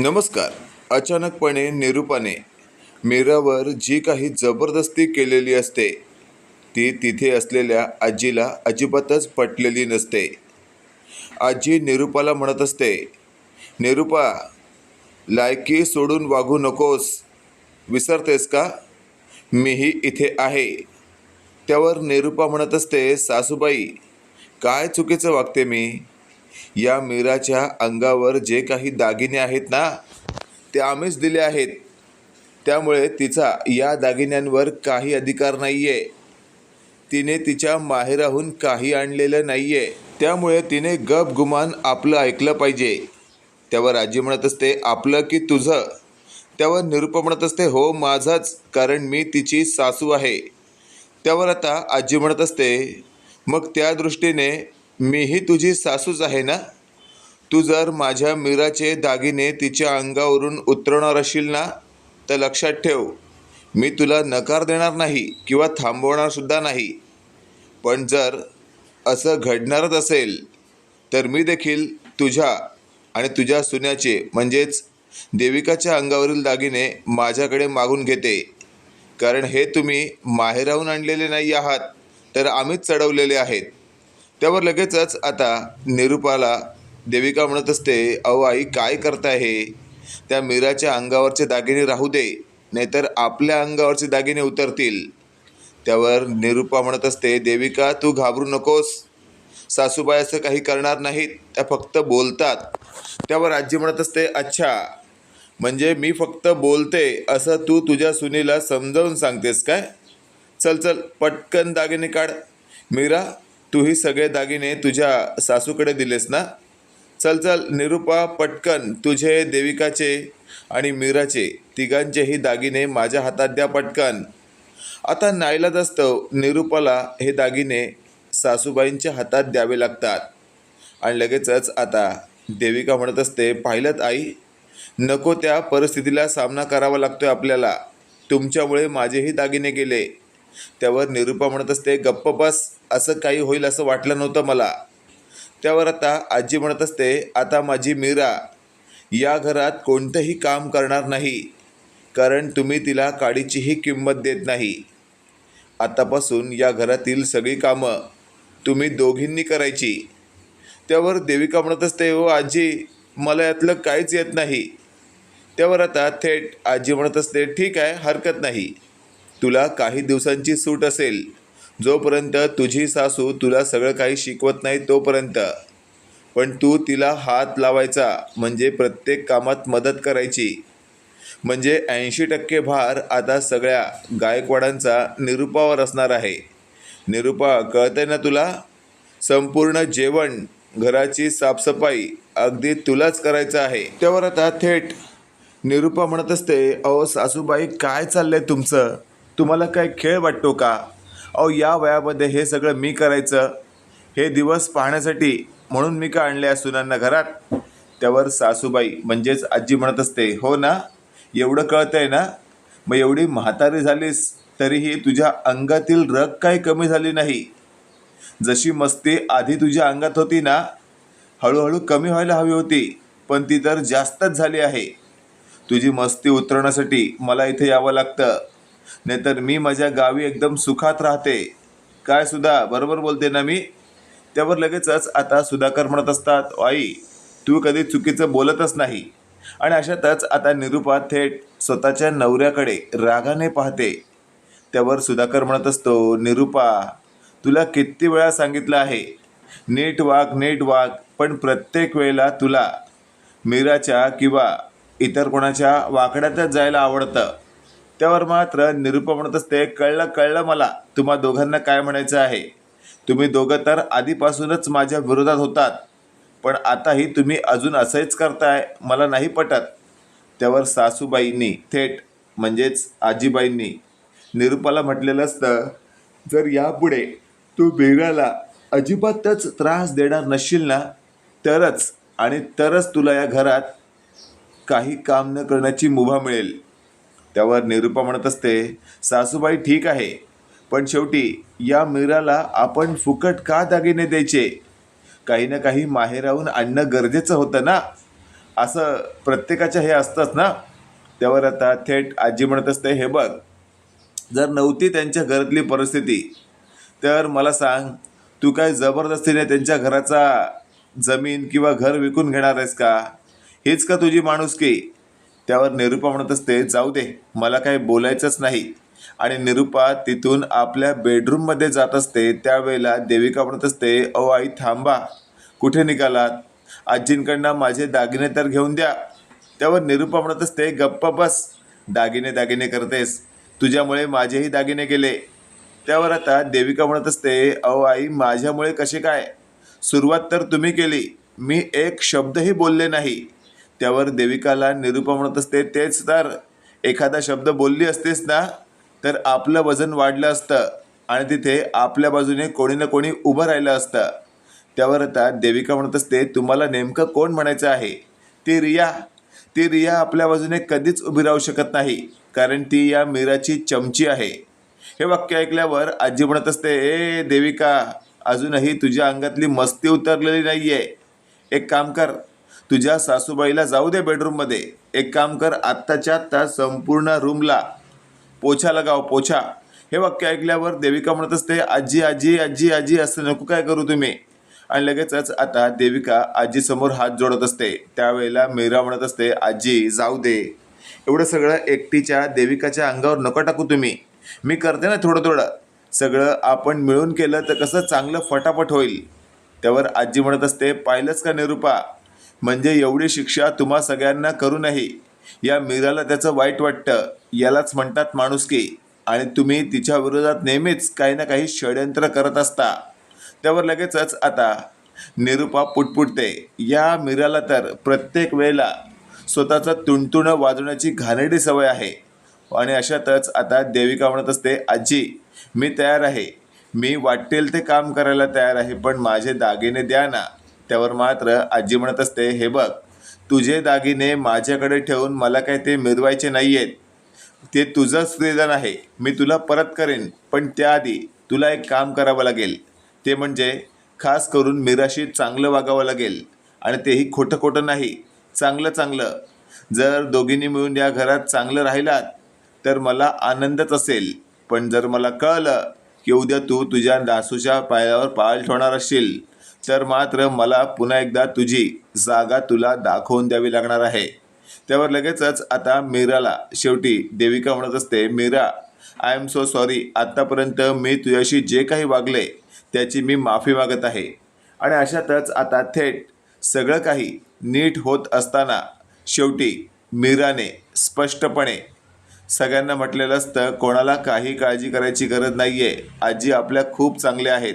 नमस्कार. अचानकपणे निरूपाने मीरावर जी काही जबरदस्ती केलेली असते ती तिथे असलेल्या आजीला अजिबातच पटलेली नसते. आजी निरूपाला म्हणत असते निरूपा लायकी सोडून वागू नकोस. विसरतेस का? मीही इथे आहे. त्यावर निरूपा म्हणत असते सासूबाई काय चुकीचं वागते मी? या मीराच्या अंगावर जे काही दागिने आहेत ना ते आम्हीच दिले आहेत. त्यामुळे तिचा या दागिन्यांवर काही अधिकार नाही आहे तिने तिच्या माहेराहून काही आणलेलं नाही आहे त्यामुळे तिने गप गुमान आपलं ऐकलं पाहिजे. त्यावर आजी म्हणत असते आपलं की तुझं? त्यावर निरुप म्हणत असते हो माझाच कारण मी तिची सासू आहे. त्यावर आता आजी म्हणत असते मग त्या दृष्टीने मीही तुझी सासूच आहे ना? तू जर माझ्या मीराचे दागिने तिच्या अंगावरून उतरवणार असशील ना तर लक्षात ठेव मी तुला नकार देणार नाही किंवा थांबवणारसुद्धा नाही. पण जर असं घडणारच असेल तर मी देखील तुझ्या आणि तुझ्या सुन्याचे म्हणजेच देविकाच्या अंगावरील दागिने माझ्याकडे मागून घेते. कारण हे तुम्ही माहेराहून आणलेले नाही आहात तर आम्हीच चढवलेले आहेत. त्यावर लगेचच आता निरूपाला देविका म्हणत असते अहो आई काय करताय हे? त्या मीराच्या अंगावरचे दागिने राहू दे नाहीतर आपल्या अंगावरचे दागिने उतरतील. त्यावर निरूपा म्हणत असते देविका तू घाबरू नकोस. सासूबाई असं काही करणार नाहीत त्या फक्त बोलतात. त्यावर आजी म्हणत असते अच्छा म्हणजे मी फक्त बोलते असं तू तुझ्या सुनीला समजावून सांगतेस काय? चल चल पटकन दागिने काढ. मीरा तूही सगळे दागिने तुझ्या सासूकडे दिलेस ना? चल चल निरूपा पटकन तुझे देविकाचे आणि मीराचे तिघांचेही दागिने माझ्या हातात द्या पटकन. आता नाईलाज असतं निरूपाला हे दागिने सासूबाईंच्या हातात द्यावे लागतात. आणि लगेचच आता देविका म्हणत असते पाहिलं आई नको त्या परिस्थितीला सामना करावा लागतोय आपल्याला. तुमच्यामुळे माझेही दागिने गेले. त्यावर निरूपा म्हणत असते गप्प बस असं काही होईल असं वाटलं नव्हतं मला. त्यावर आता आजी म्हणत असते आता माझी मीरा या घरात कोणतंही काम करणार नाही कारण तुम्ही तिला काडीचीही किंमत देत नाही. आतापासून या घरातील सगळी कामं तुम्ही दोघींनी करायची. त्यावर देविका म्हणत असते हो आजी मला यातलं काहीच येत नाही. त्यावर आता थेट आजी म्हणत असते ठीक आहे हरकत नाही. तुला काही दिवसांची सूट असेल. जोपर्यंत तुझी सासू तुला सगळं काही शिकवत नाही तोपर्यंत. पण तू तिला हात लावायचा म्हणजे प्रत्येक कामात मदत करायची. म्हणजे ऐंशी टक्के भार आता सगळ्या गायकवाडांचा निरूपावर असणार आहे. निरूपा कळतंय ना तुला? संपूर्ण जेवण घराची साफसफाई अगदी तुलाच करायचं आहे. त्यावर आता थेट निरूपा म्हणत असते अहो सासूबाई काय चाललंय तुमचं? तुम्हाला काय खेळ वाटतो का? अहो या वयामध्ये हे सगळं मी करायचं. हे दिवस पाहण्यासाठी म्हणून मी का आणले सुनांना घरात? त्यावर सासूबाई म्हणजेच आजी म्हणत असते हो ना एवढं कळतंय ना? मग एवढी म्हातारी झालीस तरीही तुझ्या अंगातील रग काही कमी झाली नाही. जशी मस्ती आधी तुझ्या अंगात होती ना हळूहळू कमी व्हायला हवी होती पण ती तर जास्तच झाली आहे. तुझी मस्ती उतरवण्यासाठी मला इथे यावं लागतं. नाहीतर मी माझ्या गावी एकदम सुखात राहते. काय सुद्धा बरोबर बोलते ना मी? त्यावर लगेचच आता सुधाकर म्हणत असतात आई तू कधी चुकीचं बोलतच नाही. आणि अशातच आता निरूपा थेट स्वतःच्या नवऱ्याकडे रागाने पाहते. त्यावर सुधाकर म्हणत असतो निरूपा तुला किती वेळा सांगितलं आहे? नीट वाघ नीट वाघ पण प्रत्येक वेळेला तुला मीराच्या किंवा इतर कोणाच्या वाकड्यातच जायला आवडतं. त्यावर मात्र निरूपा म्हणत असते कळलं कळलं मला. तुम्हा दोघांना काय म्हणायचं आहे? तुम्ही दोघं तर आधीपासूनच माझ्या विरोधात होतात. पण आताही तुम्ही अजून असंच करताय मला नाही पटत. त्यावर सासूबाईंनी थेट म्हणजेच आजीबाईंनी निरूपाला म्हटलेलं असतं जर यापुढे तू वेगळ्याला अजिबातच त्रास देणार नसशील ना? तरच आणि तरच तुला या घरात काही काम न करण्याची मुभा मिळेल. त्यावर निरूपा म्हणत असते सासूबाई ठीक आहे पण शेवटी या मीराला आपण फुकट का दागिने द्यायचे? काही ना काही माहेराहून आणणं गरजेचं होतं ना? असं प्रत्येकाच्या हे असतंच ना? त्यावर आता थेट आजी म्हणत असते हे बघ जर नव्हती त्यांच्या घरातली परिस्थिती तर मला सांग तू काय जबरदस्तीने त्यांच्या घराचा जमीन किंवा घर विकून घेणार आहेस का? हीच का तुझी माणुसकी? त्यावर निरुपा म्हणत असते जाऊ दे मला काही बोलायचंच नाही. आणि निरुपा तिथून आपल्या बेडरूममध्ये जात असते. त्यावेळेला देविका म्हणत असते अ आई थांबा कुठे निघालात? आजींकडनं माझे दागिने तर घेऊन द्या. त्यावर निरुपा म्हणत असते गप्प बस दागिने दागिने करतेस. तुझ्यामुळे माझेही दागिने गेले. त्यावर आता देविका म्हणत असते अहो आई माझ्यामुळे कसे काय? सुरुवात तर तुम्ही केली. मी एक शब्दही बोलले नाही. त्यावर देविकाला निरूपा म्हणत असते. तेच तर एखादा शब्द बोलली असतेस ना तर आपलं वजन वाढलं असतं आणि तिथे आपल्या बाजूने कोणी ना कोणी उभं राहिलं असतं. त्यावर आता देविका म्हणत असते तुम्हाला नेमकं कोण म्हणायचं आहे? ती रिया ती रिया आपल्या बाजूने कधीच उभी राहू शकत नाही कारण ती या मीराची चमची आहे. हे वाक्य ऐकल्यावर आजी म्हणत असते ए देविका अजूनही तुझ्या अंगातली मस्ती उतरलेली नाही आहे एक काम कर तुझ्या सासूबाईला जाऊ दे बेडरूममध्ये एक काम कर आत्ताच्या आत्ता संपूर्ण रूमला पोछा लगाव पोछा. हे वाक्य ऐकल्यावर देविका म्हणत असते आजी आजी आजी आजी असं नको काय करू तुम्ही. आणि लगेचच आता देविका आजीसमोर हात जोडत असते. त्यावेळेला मीरा म्हणत असते आजी जाऊ दे. एवढं सगळं एकटीच्या देविकाच्या अंगावर नको टाकू तुम्ही. मी करते ना थोडं थोडं सगळं आपण मिळून केलं तर कसं चांगलं फटाफट होईल. त्यावर आजी म्हणत असते पाहिलंच का निरूपा? म्हणजे एवढी शिक्षा तुम्हा सगळ्यांना करूनही या मीराला त्याचं वाईट वाटतं. यालाच म्हणतात माणुसकी. आणि तुम्ही तिच्या विरोधात नेहमीच काही ना काही षडयंत्र करत असता. त्यावर लगेचच आता निरुपा पुटपुटते. या मीराला तर प्रत्येक वेळेला स्वतःचं तुणतुणं वाजवण्याची घाणेरडी सवय आहे. आणि अशातच आता देविका म्हणत असते आजी मी तयार आहे. मी वाटेल ते काम करायला तयार आहे पण माझे दागिने द्या ना. त्यावर मात्र आजी म्हणत असते हे बघ तुझे दागिने माझ्याकडे ठेवून मला काय ते मिरवायचे नाही आहेत ते तुझं निदान आहे. मी तुला परत करेन पण त्याआधी तुला एक काम करावं लागेल. ते म्हणजे खास करून मीराशी चांगलं वागावं लागेल. आणि तेही खोटं खोटं नाही चांगलं चांगलं. जर दोघींनी मिळून या घरात चांगलं राहिलात तर मला आनंदच असेल. पण जर मला कळलं की उद्या तू तुझ्या दासूच्या पायावर पाळ ठेवणार असशील तर मात्र मला पुन्हा एकदा तुझी जागा तुला दाखवून द्यावी लागणार आहे. त्यावर लगेचच आता मीराला शेवटी देविका म्हणत असते Meera I am so sorry आत्तापर्यंत मी तुझ्याशी जे काही वागले त्याची मी माफी मागत आहे. आणि अशातच आता थेट सगळं काही नीट होत असताना शेवटी मीराने स्पष्टपणे सगळ्यांना म्हटलेलं असतं कोणाला काही काळजी करायची गरज नाही आहे आजी आपल्या खूप चांगल्या आहेत.